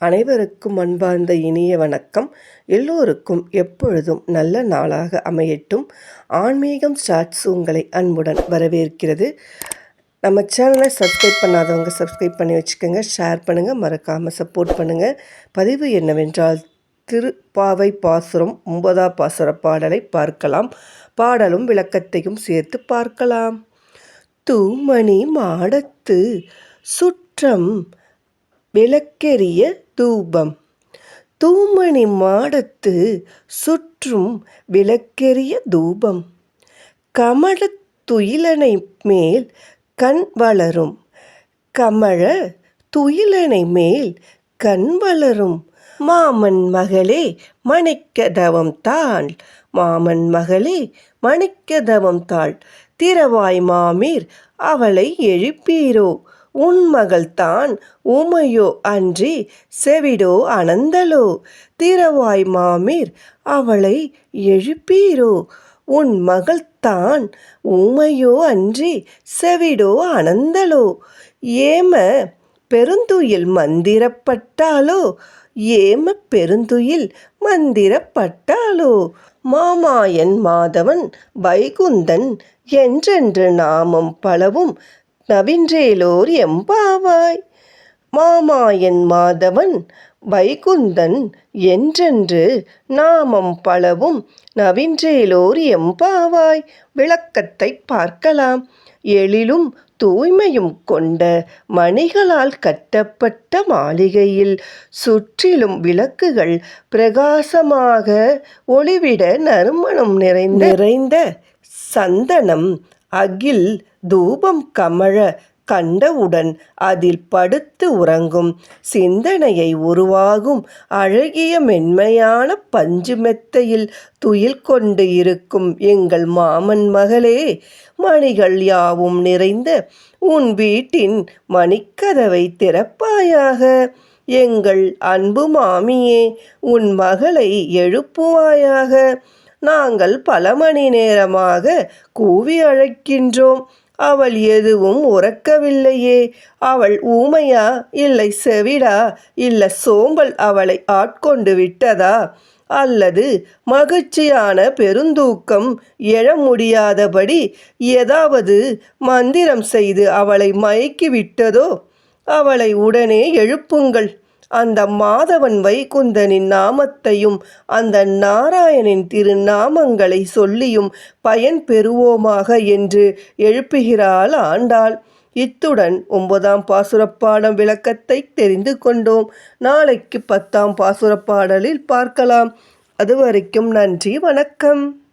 அனைவருக்கும் அன்பார்ந்த இனிய வணக்கம். எல்லோருக்கும் எப்பொழுதும் நல்ல நாளாக அமையட்டும். ஆன்மீகம் ஸ்டார்ட்ஸ் உங்களை அன்புடன் வரவேற்கிறது. நம்ம சேனலை சப்ஸ்கிரைப் பண்ணாதவங்க சப்ஸ்கிரைப் பண்ணி வச்சுக்கோங்க. ஷேர் பண்ணுங்கள் மறக்காமல் சப்போர்ட் பண்ணுங்கள் பதிவு என்னவென்றால் திருப்பாவை பாசுரம் ஒன்பதா பாசுர பாடலை பார்க்கலாம். பாடலும் விளக்கத்தையும் சேர்த்து பார்க்கலாம். தூமணி மாடத்து சுற்றம் விளக்கெரிய தூபம். தூமணி மாடத்து சுற்றும் விளக்கெரிய தூபம். கமலத் துயிலனை மேல் கண் வளரும். கமழ துயிலனை மேல் கண் வளரும். மாமன் மகளே மணிக்கதவம் தாள். மாமன் மகளே மணிக்கதவம் தாள். திரவாய் மாமீர் அவளை எழுப்பீரோ? உன் மகள்தான் ஊமையோ அன்றி செவிடோ அனந்தலோ திரவாய் மாமீர் அவளை எழுப்பீரோ. உன் மகள்தான் ஊமையோ அன்றி செவிடோ அனந்தலோ ஏம பெருந்துயில் மந்திரப்பட்டாலோ? ஏம பெருந்துயில் மந்திரப்பட்டாலோ? மாமாயன் மாதவன் வைகுந்தன் என்றென்று நாமம் பலவும் நவின்றேலோர் எம்பாவாய். மாமாயன் மாதவன் வைகுந்தன் என்றென்று நாமம் பலவும் நவின்றேலோர் எம்பாவாய். விளக்கத்தை பார்க்கலாம். எழிலும் தூய்மையும் கொண்ட மணிகளால் கட்டப்பட்ட மாளிகையில் சுற்றிலும் விளக்குகள் பிரகாசமாக ஒளிவிட நறுமணம் நிறைந்த நிறைந்த சந்தனம் அகில் தூபம் கமழ கண்டவுடன் அதில் படுத்து உறங்கும். சிந்தனையை உருவாகும் அழகிய மென்மையான பஞ்சு மெத்தையில் துயில் கொண்டு இருக்கும் எங்கள் மாமன் மகளே மணிகள் யாவும் நிறைந்த உன் வீட்டின் மணிக்கதவை திறப்பாயாக. எங்கள் அன்பு மாமியே உன் மகளை எழுப்புவாயாக. நாங்கள் பல மணி நேரமாக கூவி அழைக்கின்றோம். அவள் எதுவும் உறக்கவில்லையே. அவள் ஊமையா இல்லை செவிடா இல்லை சோம்பல் அவளை ஆட்கொண்டு விட்டதா? அல்லது மகிழ்ச்சியான பெருந்தூக்கம் எழ முடியாதபடி ஏதாவது மந்திரம் செய்து அவளை மயக்கி விட்டதோ? அவளை உடனே எழுப்புங்கள். அந்த மாதவன் வைகுந்தனின் நாமத்தையும் அந்த நாராயணின் திருநாமங்களை சொல்லியும் பயன் பெறுவோமாக என்று எழுப்புகிறாள் ஆண்டாள். இத்துடன் ஒன்பதாம் பாசுரப்பாடம் விளக்கத்தை தெரிந்து கொண்டோம். நாளைக்கு பத்தாம் பாசுரப்பாடலில் பார்க்கலாம். அதுவரைக்கும் நன்றி வணக்கம்.